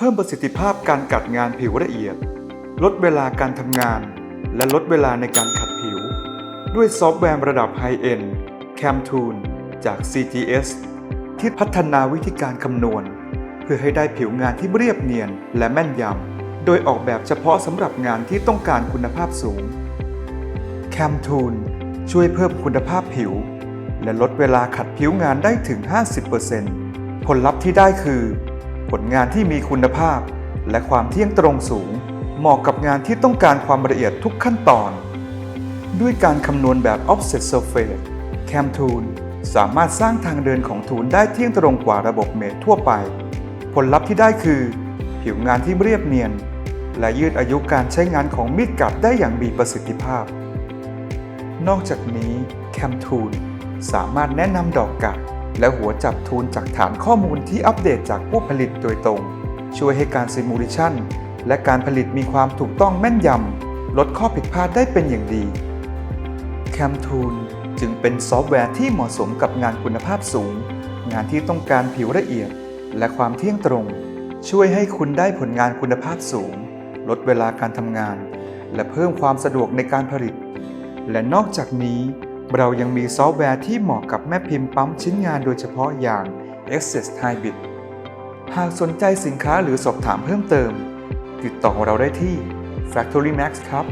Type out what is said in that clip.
เพิ่มประสิทธิภาพการกัดงานผิวละเอียด ลดเวลาการทำงาน และลดเวลาในการขัดผิว ด้วยซอฟต์แวร์ระดับไฮเอ็น CamTool จาก CGS ที่พัฒนาวิธีการคำนวณ เพื่อให้ได้ผิวงานที่เรียบเนียนและแม่นยำ โดยออกแบบเฉพาะสำหรับงานที่ต้องการคุณภาพสูง CamTool ช่วยเพิ่มคุณภาพผิว และลดเวลาขัดผิวงานได้ถึง 50%ผลลัพธ์ที่ได้คือ ผลงานที่มีคุณภาพ และความเที่ยงตรงสูง เหมาะกับงานที่ต้องการความละเอียดทุกขั้นตอน ด้วยการคำนวณแบบ offset surface CamTool สามารถสร้างทางเดินของทูลได้เที่ยงตรงกว่าระบบเมตรทั่วไป ผลลัพธ์ที่ได้คือ ผิวงานที่เรียบเนียน และยืดอายุการใช้งานของมีดกลัดได้อย่างมีประสิทธิภาพ นอกจากนี้ CamTool สามารถแนะนำดอกกัด และหัวจับทูลจากฐานข้อมูลที่อัปเดตจากผู้ผลิตโดยตรง ช่วยให้การซิมูเลชันและการผลิตมีความถูกต้องแม่นยำ ลดข้อผิดพลาดได้เป็นอย่างดี CamTool จึงเป็นซอฟต์แวร์ที่เหมาะสมกับงานคุณภาพสูง งานที่ต้องการผิวละเอียด และความเที่ยงตรง ช่วยให้คุณได้ผลงานคุณภาพสูง ลดเวลาการทำงาน และเพิ่มความสะดวกในการผลิต และนอกจากนี้ เรายังมีซอฟต์แวร์ที่เหมาะกับแม่พิมพ์ปั๊มชิ้นงานโดยเฉพาะอย่าง Access Hybrid หากสนใจสินค้าหรือสอบถามเพิ่มเติม ติดต่อเราได้ที่ Factory Max ครับ